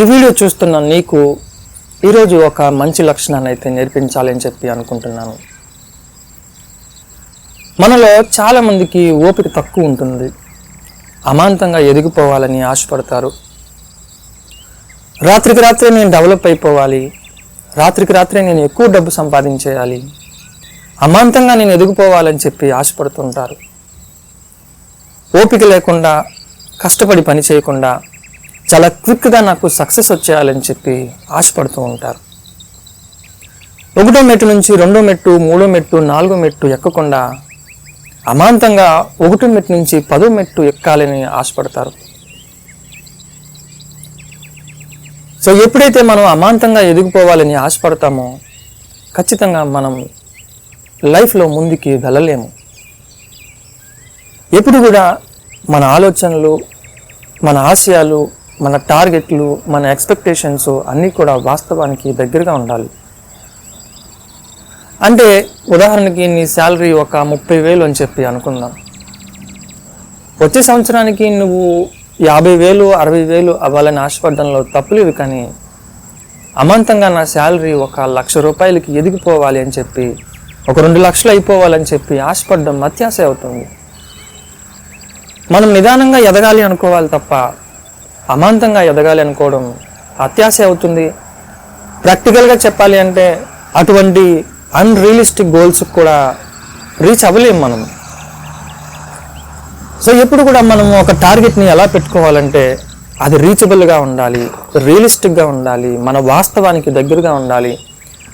ఈ వీడియో చూస్తున్న నీకు ఈరోజు ఒక మంచి లక్షణాన్ని అయితే నేర్పించాలని చెప్పి అనుకుంటున్నాను. మనలో చాలామందికి ఓపిక తక్కువ ఉంటుంది. అమాంతంగా ఎదిగిపోవాలని ఆశపడతారు. రాత్రికి రాత్రే నేను డెవలప్ అయిపోవాలి. రాత్రికి రాత్రే నేను ఎక్కువ డబ్బు సంపాదించేయాలి. అమాంతంగా నేను ఎదిగిపోవాలని చెప్పి ఆశపడుతుంటారు. ఓపిక లేకుండా కష్టపడి పని చేయకుండా చాలా క్విక్గా నాకు సక్సెస్ వచ్చేయాలని చెప్పి ఆశపడుతూ ఉంటారు. ఒకటో మెట్టు నుంచి రెండో మెట్టు మూడో మెట్టు నాలుగో మెట్టు ఎక్కకుండా అమాంతంగా ఒకటో మెట్టు నుంచి పదో మెట్టు ఎక్కాలని ఆశపడతారు. సో ఎప్పుడైతే మనం అమాంతంగా ఎదిగిపోవాలని ఆశపడతామో ఖచ్చితంగా మనం లైఫ్లో ముందుకి వెళ్ళలేము. ఎప్పుడు కూడా మన ఆలోచనలు మన ఆశయాలు మన టార్గెట్లు మన ఎక్స్పెక్టేషన్స్ అన్నీ కూడా వాస్తవానికి దగ్గరగా ఉండాలి. అంటే ఉదాహరణకి నీ శాలరీ ఒక ముప్పై వేలు అని చెప్పి అనుకుందాం. వచ్చే సంవత్సరానికి నువ్వు యాభై వేలు అరవై వేలు అవ్వాలని ఆశపడడంలో తప్పులేదు కానీ అమాంతంగా నా శాలరీ ఒక లక్ష రూపాయలకి ఎదిగిపోవాలి అని చెప్పి ఒక రెండు లక్షలు అయిపోవాలని చెప్పి ఆశపడడం అత్యాశ అవుతుంది. మనం నిదానంగా ఎదగాలి అనుకోవాలి తప్ప అమాంతంగా ఎదగాలి అనుకోవడం అత్యాశ అవుతుంది. ప్రాక్టికల్గా చెప్పాలి అంటే అటువంటి అన్రియలిస్టిక్ గోల్స్ కూడా రీచ్ అవ్వలేము మనం. సో ఎప్పుడు కూడా మనం ఒక టార్గెట్ని ఎలా పెట్టుకోవాలంటే అది రీచబుల్గా ఉండాలి రియలిస్టిక్గా ఉండాలి మన వాస్తవానికి దగ్గరగా ఉండాలి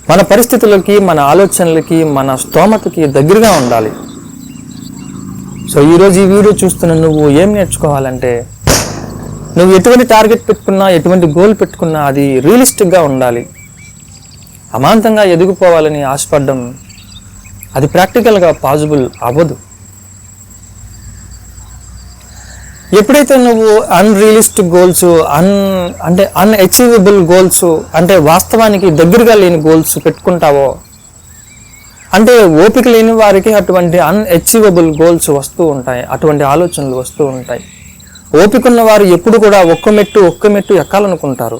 మన పరిస్థితులకి మన ఆలోచనలకి మన స్తోమతకి దగ్గరగా ఉండాలి. సో ఈరోజు ఈ వీడియో చూస్తున్న నువ్వు ఏం నేర్చుకోవాలంటే నువ్వు ఎటువంటి టార్గెట్ పెట్టుకున్నా ఎటువంటి గోల్ పెట్టుకున్నా అది రియలిస్టిక్గా ఉండాలి. అమాంతంగా ఎదిగిపోవాలని ఆశపడడం అది ప్రాక్టికల్గా పాసిబుల్ అవ్వదు. ఎప్పుడైతే నువ్వు అన్రియలిస్టిక్ గోల్స్ అన్ అంటే అన్అచీవబుల్ గోల్స్ అంటే వాస్తవానికి దగ్గరగా లేని గోల్స్ పెట్టుకుంటావో అంటే ఓపిక లేని వారికి అటువంటి అన్అచీవబుల్ గోల్స్ వస్తూ ఉంటాయి అటువంటి ఆలోచనలు వస్తూ ఉంటాయి. ఓపికన్న వారు ఎప్పుడు కూడా ఒక్క మెట్టు ఒక్క మెట్టు ఎక్కాలనుకుంటారు.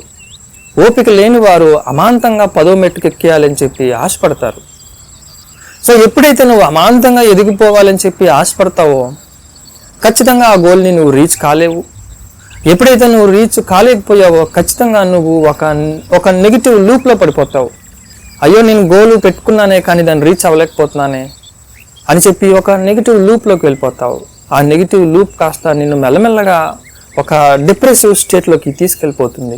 ఓపిక లేని వారు అమాంతంగా పదో మెట్టుకు ఎక్కేయాలని చెప్పి ఆశపడతారు. సో ఎప్పుడైతే నువ్వు అమాంతంగా ఎదిగిపోవాలని చెప్పి ఆశపడతావో ఖచ్చితంగా ఆ గోల్ని నువ్వు రీచ్ కాలేవు. ఎప్పుడైతే నువ్వు రీచ్ కాలేకపోయావో ఖచ్చితంగా నువ్వు ఒక ఒక నెగిటివ్ లూప్లో పడిపోతావు. అయ్యో నేను గోలు పెట్టుకున్నానే కానీ దాన్ని రీచ్ అవ్వలేకపోతున్నానే అని చెప్పి ఒక నెగిటివ్ లూప్లోకి వెళ్ళిపోతావు. ఆ నెగిటివ్ లూప్ కాస్త నిన్ను మెల్లమెల్లగా ఒక డిప్రెసివ్ స్టేట్లోకి తీసుకెళ్ళిపోతుంది.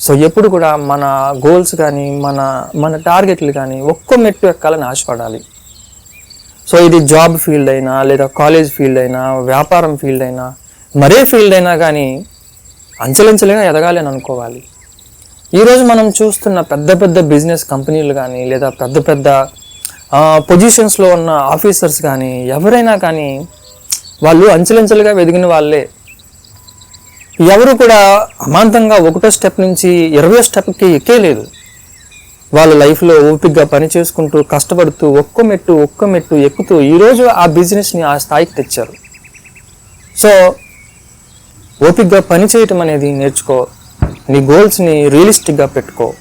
సో ఎప్పుడు కూడా మన గోల్స్ కానీ మన మన టార్గెట్లు కానీ ఒక్కో మెట్టు ఎక్కాలని ఆశపడాలి. సో ఇది జాబ్ ఫీల్డ్ అయినా లేదా కాలేజ్ ఫీల్డ్ అయినా వ్యాపారం ఫీల్డ్ అయినా మరే ఫీల్డ్ అయినా కానీ అంచెలంచెలుగా ఎదగాలి అని అనుకోవాలి. ఈరోజు మనం చూస్తున్న పెద్ద పెద్ద బిజినెస్ కంపెనీలు కానీ లేదా పెద్ద పెద్ద పొజిషన్స్లో ఉన్న ఆఫీసర్స్ కానీ ఎవరైనా కానీ వాళ్ళు అంచెలంచెలుగా ఎదిగిన వాళ్ళే. ఎవరు కూడా అమాంతంగా ఒకటో స్టెప్ నుంచి ఇరవై స్టెప్కి ఎక్కేలేదు వాళ్ళ లైఫ్లో ఓపికగా పని చేసుకుంటూ కష్టపడుతూ ఒక్క మెట్టు ఒక్క మెట్టు ఎక్కుతూ ఈరోజు ఆ బిజినెస్ని ఆ స్థాయికి తెచ్చారు. సో ఓపికగా పని చేయటం అనేది నేర్చుకో. నీ గోల్స్ని రియలిస్టిక్గా పెట్టుకో.